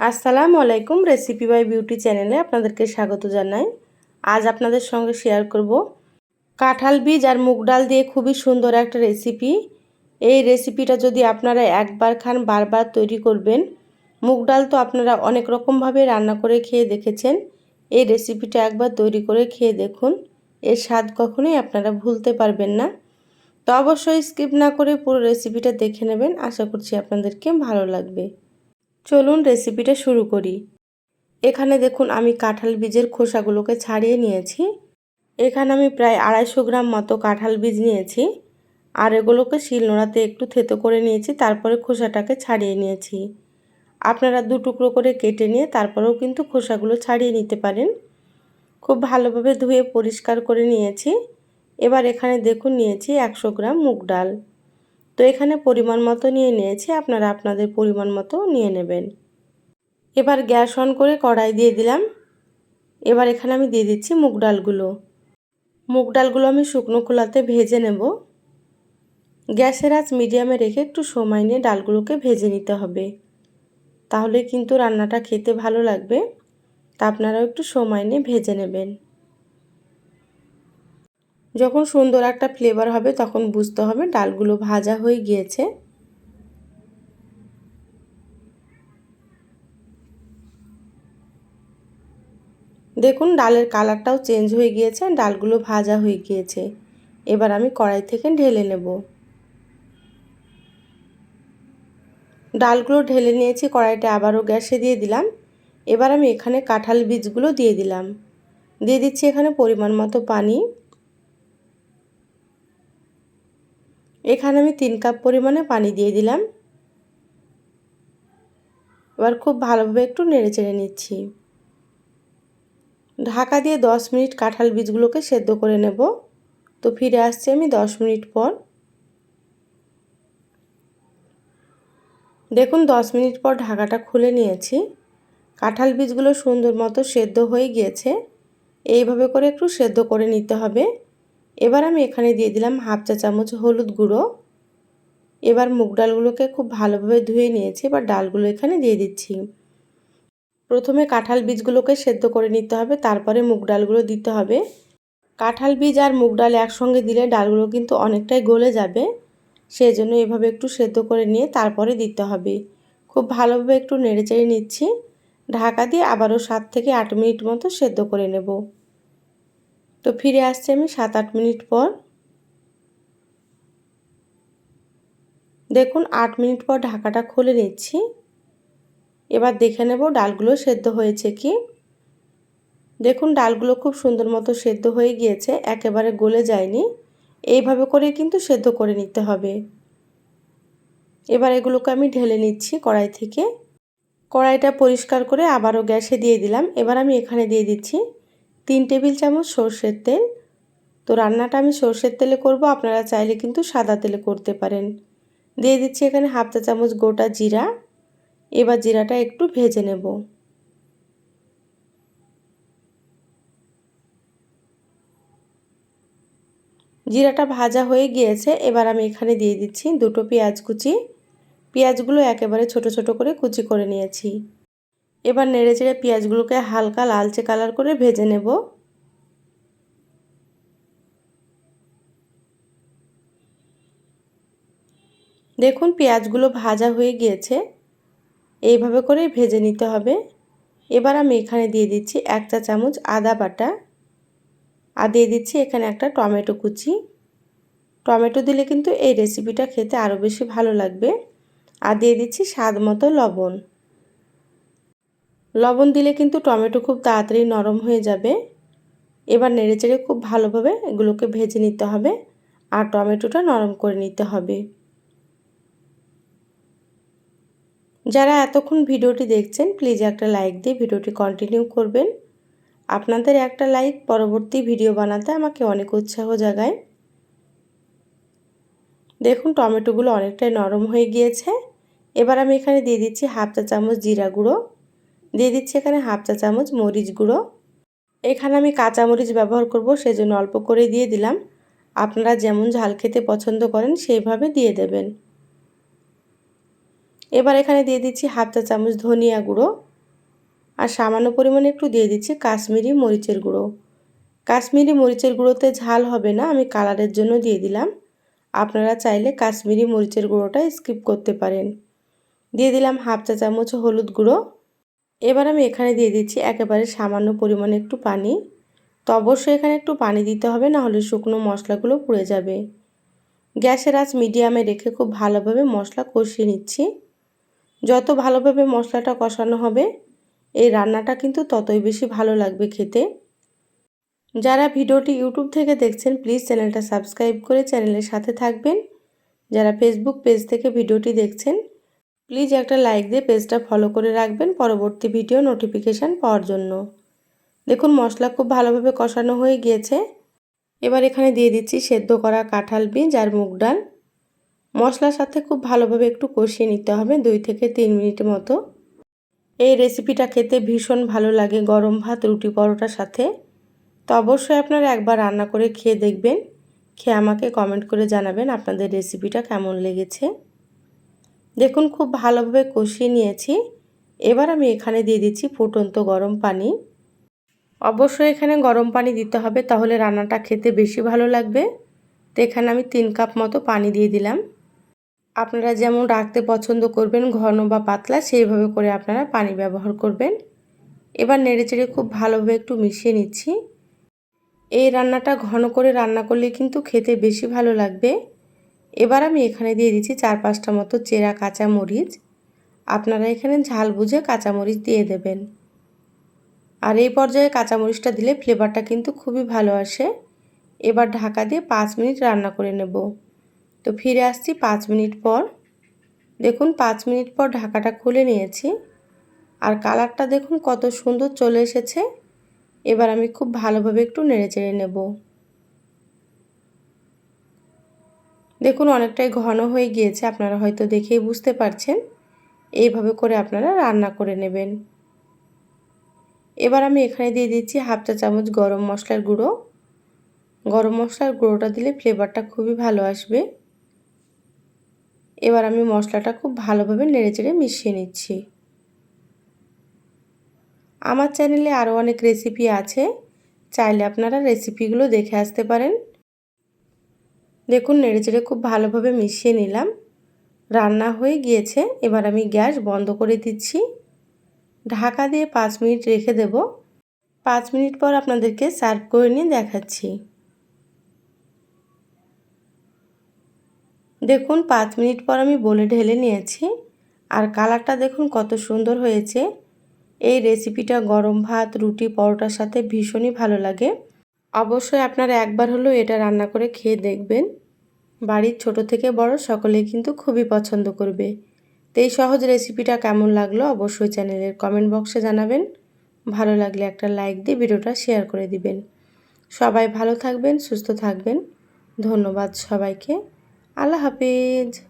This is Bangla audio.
আসসালামু আলাইকুম রেসিপি বাই বিউটি চ্যানেলে আপনাদেরকে স্বাগত জানাই। আজ আপনাদের সঙ্গে শেয়ার করব কাঁঠাল বীজ আর মুগ ডাল দিয়ে খুবই সুন্দর একটা রেসিপি এই রেসিপিটা যদি আপনারা একবার খান, বারবার তৈরি করবেন, মুগ ডাল তো আপনারা অনেক রকমভাবে রান্না করে খেয়ে দেখেছেন। এই রেসিপিটা একবার তৈরি করে খেয়ে দেখুন। এর স্বাদ কখনোই আপনারা ভুলতে পারবেন না। তো অবশ্যই স্কিপ না করে পুরো রেসিপিটা দেখে নেবেন। আশা করছি আপনাদেরকে ভালো লাগবে। চলুন রেসিপিটা শুরু করি। এখানে দেখুন আমি কাঁঠাল বীজের খোসাগুলোকে ছাড়িয়ে নিয়েছি। এখানে আমি প্রায় আড়াইশো গ্রাম মতো কাঁঠাল বীজ নিয়েছি। আর এগুলোকে শিলনোড়াতে একটু থেতো করে নিয়েছি, তারপরে খোসাটাকে ছাড়িয়ে নিয়েছি। আপনারা দু টুকরো করে কেটে নিয়ে তারপরেও কিন্তু খোসাগুলো ছাড়িয়ে নিতে পারেন। খুব ভালোভাবে ধুয়ে পরিষ্কার করে নিয়েছি। এবার এখানে দেখুন নিয়েছি একশো গ্রাম মুগ ডাল। তো এখানে পরিমাণ মতো নিয়ে নিয়েছি, আপনারা আপনাদের পরিমাণ মতো নিয়ে নেবেন। এবার গ্যাস অন করে কড়াই দিয়ে দিলাম। এবার এখানে আমি দিয়ে দিচ্ছি মুগ ডালগুলো। মুগ ডালগুলো আমি শুকনো খোলাতে ভেজে নেব। গ্যাসের আঁচ মিডিয়ামে রেখে একটু সময় নিয়ে ডালগুলোকে ভেজে নিতে হবে। তাহলে কিন্তু রান্নাটা খেতে ভালো লাগবে। তা আপনারাও একটু সময় নিয়ে ভেজে নেবেন। যখন সুন্দর একটা ফ্লেভার হবে, তখন বুঝতে হবে ডালগুলো ভাজা হয়ে গিয়েছে। দেখুন, ডালের কালারটাও চেঞ্জ হয়ে গিয়েছে, ডালগুলো ভাজা হয়ে গিয়েছে। এবার আমি কড়াই থেকে ঢেলে নেব। ডালগুলো ঢেলে নিয়েছি, কড়াইটা আবারও গ্যাসে দিয়ে দিলাম। এবার আমি এখানে কাঁঠাল বীজগুলো দিয়ে দিলাম। দিয়ে দিচ্ছি এখানে পরিমাণ মতো পানি। এখানে আমি তিন কাপ পরিমাণে পানি দিয়ে দিলাম। এবার খুব ভালোভাবে একটু নেড়ে চেড়ে নিচ্ছি। ঢাকা দিয়ে দশ মিনিট কাঁঠাল বীজগুলোকে সেদ্ধ করে নেব। তো ফিরে আসছি আমি দশ মিনিট পর। দেখুন, দশ মিনিট পর ঢাকাটা খুলে নিয়েছি। কাঁঠাল বীজগুলো সুন্দর মতো সেদ্ধ হয়ে গিয়েছে। এইভাবে করে একটু সেদ্ধ করে নিতে হবে। এবার আমি এখানে দিয়ে দিলাম হাফ চা চামচ হলুদ গুঁড়ো। এবার মুগ ডালগুলোকে খুব ভালোভাবে ধুয়ে নিয়েছি, এবার ডালগুলো এখানে দিয়ে দিচ্ছি। প্রথমে কাঁঠাল বীজগুলোকে সেদ্ধ করে নিতে হবে, তারপরে মুগ ডালগুলো দিতে হবে। কাঁঠাল বীজ আর মুগ ডাল একসঙ্গে দিলে ডালগুলো কিন্তু অনেকটাই গলে যাবে সেই জন্য এভাবে একটু সেদ্ধ করে নিয়ে তারপরে দিতে হবে। খুব ভালোভাবে একটু নেড়েচেড়ে নিচ্ছি। ঢাকা দিয়ে আবারও সাত থেকে আট মিনিট মতো সেদ্ধ করে নেব। তো ফিরে আসছি আমি সাত আট মিনিট পর। দেখুন, আট মিনিট পর ঢাকাটা খুলে নিচ্ছি। এবার দেখে নেব ডালগুলো সেদ্ধ হয়েছে কি। দেখুন, ডালগুলো খুব সুন্দর মতো সেদ্ধ হয়ে গিয়েছে, একেবারে গলে যায়নি। এইভাবে করে কিন্তু সেদ্ধ করে নিতে হবে। এবার এগুলোকে আমি ঢেলে নিচ্ছি কড়াই থেকে। কড়াইটা পরিষ্কার করে আবারও গ্যাসে দিয়ে দিলাম। এবার আমি এখানে দিয়ে দিচ্ছি তিন টেবিল চামচ সর্ষের তেল। তো রান্নাটা আমি সর্ষের তেলে করব, আপনারা চাইলে কিন্তু সাদা তেলে করতে পারেন। দিয়ে দিচ্ছি এখানে হাফ চা চামচ গোটা জিরা। এবার জিরাটা একটু ভেজে নেব। জিরাটা ভাজা হয়ে গিয়েছে, এবার আমি এখানে দিয়ে দিচ্ছি দুটো পেঁয়াজ কুচি। পেঁয়াজগুলো একেবারে ছোট ছোট করে কুচি করে নিয়েছি। এবার নেড়ে চেড়ে পেঁয়াজগুলোকে হালকা লালচে কালার করে ভেজে নেব। দেখুন পেঁয়াজগুলো ভাজা হয়ে গিয়েছে, এইভাবে করে ভেজে নিতে হবে। এবার আমি এখানে দিয়ে দিচ্ছি এক চা চামচ আদা বাটা আর দিয়ে দিচ্ছি এখানে একটা টমেটো কুচি। টমেটো দিলে কিন্তু এই রেসিপিটা খেতে আরও বেশি ভালো লাগবে। আর দিয়ে দিচ্ছি স্বাদ মতো লবণ। লবণ দিলে কিন্তু টমেটো খুব তাড়াতাড়ি নরম হয়ে যাবে। এবার নেড়েচেড়ে খুব ভালোভাবে এগুলোকে ভেজে নিতে হবে আর টমেটোটা নরম করে নিতে হবে। যারা এতক্ষণ ভিডিওটি দেখছেন, প্লিজ একটা লাইক দিয়ে ভিডিওটি কন্টিনিউ করবেন। আপনাদের একটা লাইক পরবর্তী ভিডিও বানাতে আমাকে অনেক উৎসাহ জাগায়। দেখুন, টমেটোগুলো অনেকটাই নরম হয়ে গিয়েছে। এবার আমি এখানে দিয়ে দিচ্ছি হাফ চা চামচ জিরা গুঁড়ো। দিয়ে দিচ্ছি এখানে হাফ চা চামচ মরিচ গুঁড়ো। এখানে আমি কাঁচা মরিচ ব্যবহার করব, সেজন্য অল্প করে দিয়ে দিলাম। আপনারা যেমন ঝাল খেতে পছন্দ করেন, সেইভাবে দিয়ে দেবেন। এবার এখানে দিয়ে দিচ্ছি হাফ চা চামচ ধনিয়া গুঁড়ো। আর সামান্য পরিমাণে একটু দিয়ে দিচ্ছি কাশ্মীরি মরিচের গুঁড়ো। কাশ্মীরি মরিচের গুঁড়োতে ঝাল হবে না, আমি কালারের জন্য দিয়ে দিলাম। আপনারা চাইলে কাশ্মীরি মরিচের গুঁড়োটা স্কিপ করতে পারেন। দিয়ে দিলাম হাফ চা চামচ হলুদ গুঁড়ো। এবার আমি এখানে দিয়ে দিচ্ছি একেবারে সামান্য পরিমাণে একটু পানি। তো অবশ্যই এখানে একটু পানি দিতে হবে না হলে শুকনো মশলাগুলো পুড়ে যাবে। গ্যাসের আঁচ মিডিয়ামে রেখে খুব ভালোভাবে মশলা কষিয়ে নিচ্ছি। যত ভালোভাবে মশলাটা কষানো হবে, এই রান্নাটা কিন্তু ততই বেশি ভালো লাগবে খেতে। যারা ভিডিওটি ইউটিউব থেকে দেখছেন, প্লিজ চ্যানেলটা সাবস্ক্রাইব করে চ্যানেলের সাথে থাকবেন। যারা ফেসবুক পেজ থেকে ভিডিওটি দেখছেন প্লিজ একটা লাইক দিয়ে পেজটা ফলো করে রাখবেন পরবর্তী ভিডিও নোটিফিকেশান পাওয়ার জন্য। দেখুন, মশলা খুব ভালোভাবে কষানো হয়ে গিয়েছে। এবার এখানে দিয়ে দিচ্ছি সেদ্ধ করা কাঁঠাল বীজ আর মুগ ডাল। মশলার সাথে খুব ভালোভাবে একটু কষিয়ে নিতে হবে দুই থেকে তিন মিনিট মতো। এই রেসিপিটা খেতে ভীষণ ভালো লাগে গরম ভাত, রুটি পরোটার সাথে। তো অবশ্যই আপনারা একবার রান্না করে খেয়ে দেখবেন। খেয়ে আমাকে কমেন্ট করে জানাবেন আপনাদের রেসিপিটা কেমন লেগেছে। দেখুন, খুব ভালোভাবে কষিয়ে নিয়েছি। এবার আমি এখানে দিয়ে দিচ্ছি ফুটন্ত গরম পানি। অবশ্যই এখানে গরম পানি দিতে হবে, তাহলে রান্নাটা খেতে বেশি ভালো লাগবে। তো এখানে আমি তিন কাপ মতো পানি দিয়ে দিলাম। আপনারা যেমন রাখতে পছন্দ করবেন, ঘন বা পাতলা, সেইভাবে করে আপনারা পানি ব্যবহার করবেন। এবার নেড়েচেড়ে খুব ভালোভাবে একটু মিশিয়ে নিচ্ছি। এই রান্নাটা ঘন করে রান্না করলে কিন্তু খেতে বেশি ভালো লাগবে। এবার আমি এখানে দিয়ে দিচ্ছি চার পাঁচটা মতো চেরা কাঁচা মরিচ আপনারা এখানে ঝাল বুঝে কাঁচামরিচ দিয়ে দেবেন। আর এই পর্যায়ে কাঁচামরিচটা দিলে ফ্লেভারটা কিন্তু খুবই ভালো আসে। এবার ঢাকা দিয়ে পাঁচ মিনিট রান্না করে নেব। তো ফিরে আসছি পাঁচ মিনিট পর। দেখুন, পাঁচ মিনিট পর ঢাকাটা খুলে নিয়েছি। আর কালারটা দেখুন কত সুন্দর চলে এসেছে। এবার আমি খুব ভালোভাবে একটু নেড়ে চেড়ে নেব। দেখুন, অনেকটাই ঘন হয়ে গিয়েছে, আপনারা হয়তো দেখেই বুঝতে পারছেন। এইভাবে করে আপনারা রান্না করে নেবেন। এবার আমি এখানে দিয়ে দিচ্ছি হাফ চা চামচ গরম মশলার গুঁড়ো। গরম মশলার গুঁড়োটা দিলে ফ্লেভারটা খুবই ভালো আসবে। এবার আমি মশলাটা খুব ভালোভাবে নেড়েচেড়ে মিশিয়ে নিচ্ছি। আমার চ্যানেলে আরও অনেক রেসিপি আছে, চাইলে আপনারা রেসিপিগুলো দেখে আসতে পারেন। দেখুন, নেড়েচেড়ে খুব ভালোভাবে মিশিয়ে নিলাম। রান্না হয়ে গিয়েছে। এবার আমি গ্যাস বন্ধ করে দিচ্ছি। ঢাকা দিয়ে পাঁচ মিনিট রেখে দেব। পাঁচ মিনিট পর আপনাদেরকে সার্ভ করে নিয়ে দেখাচ্ছি। দেখুন, পাঁচ মিনিট পর আমি বলে ঢেলে নিয়েছি। আর কালারটা দেখুন কত সুন্দর হয়েছে। এই রেসিপিটা গরম ভাত, রুটি, পরোটার সাথে ভীষণই ভালো লাগে। অবশ্যই আপনারা একবার হলেও এটা রান্না করে খেয়ে দেখবেন। বাড়ির ছোট থেকে বড় সকলেই কিন্তু খুবই পছন্দ করবে। তো এই সহজ রেসিপিটা কেমন লাগল অবশ্যই চ্যানেলের কমেন্ট বক্সে জানাবেন। ভালো লাগলে একটা লাইক দিয়ে ভিডিওটা শেয়ার করে দিবেন। সবাই ভালো থাকবেন, সুস্থ থাকবেন। ধন্যবাদ সবাইকে। আল্লাহ হাফিজ।